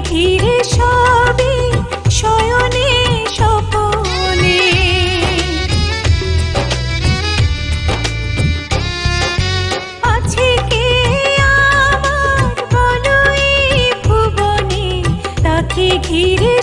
ঘিরে সবে শয়নে সপনে আছে কে আমার বলই ভুবনে? তাকে ঘিরে